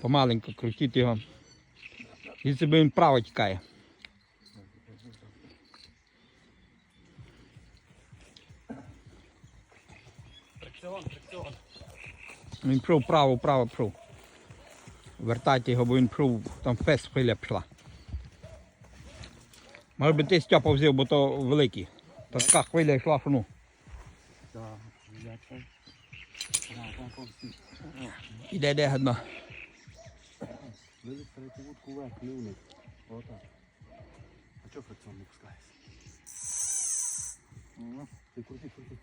Помаленько крутити його. І себе він право тікає. Він пішов вправо, вправо пішов. Вертайте його, бо він пішов, там фес хвиля пішла. Може би ти Стьопа взяв, бо то великий. Та така хвиля йшла, ну. Повсі. Іде, іде гадно. Виліз третю вудку вверх, не вниз. Отак. А чого фрикціон не пускаєш? Ти крути, крути.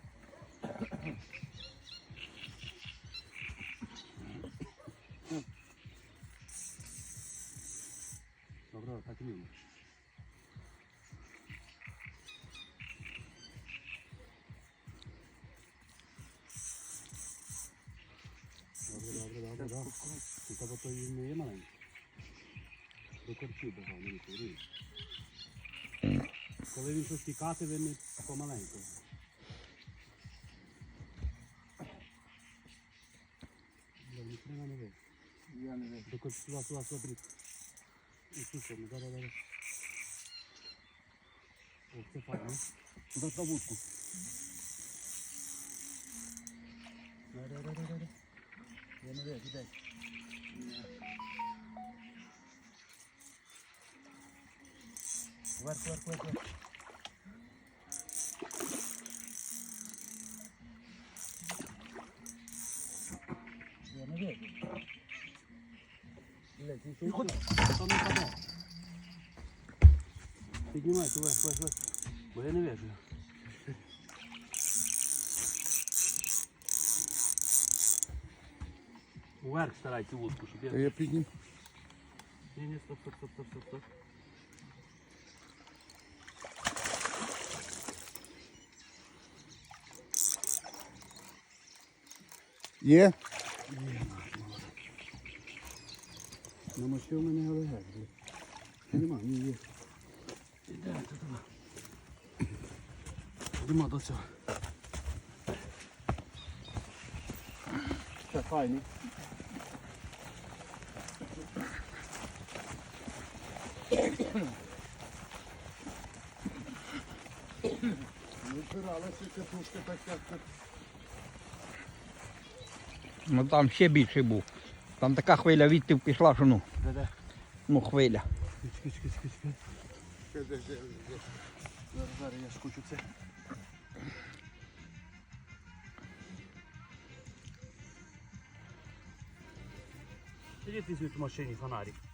Добре, так і не вмієш. Добре, добре, добре, добре. У тебе то і не є маленький. До корчів бажав, не курив. Коли він щось тікати, він помаленьку. Бля, ні хрена не вийде. Я не вийду. До корчів, сюди, сюди. І сторону, зараз, зараз. О, це падне. Туди на вудку. Я не вийду, дай. Вверх, вверх, вверх, вверх. Я не вижу. Блядь, ти що Що не паде? Піднімайся, вверх, вверх, вверх. Бо я не вижу. Вверх старайся вудку, щоб я... Я піднім. Ні, ні, стоп, стоп, стоп, стоп, стоп, Стоп. Є? Намочив мене блін. Нема, ні є. Іде туди. Йдемо до цього. Це файний. Вибиралася катушка така. як Ну там ще більший був. Там така хвиля відтив пішла, що ну, ну хвиля. Зараз, зараз я скучу це. Сидіть візьміть в машині фонарик.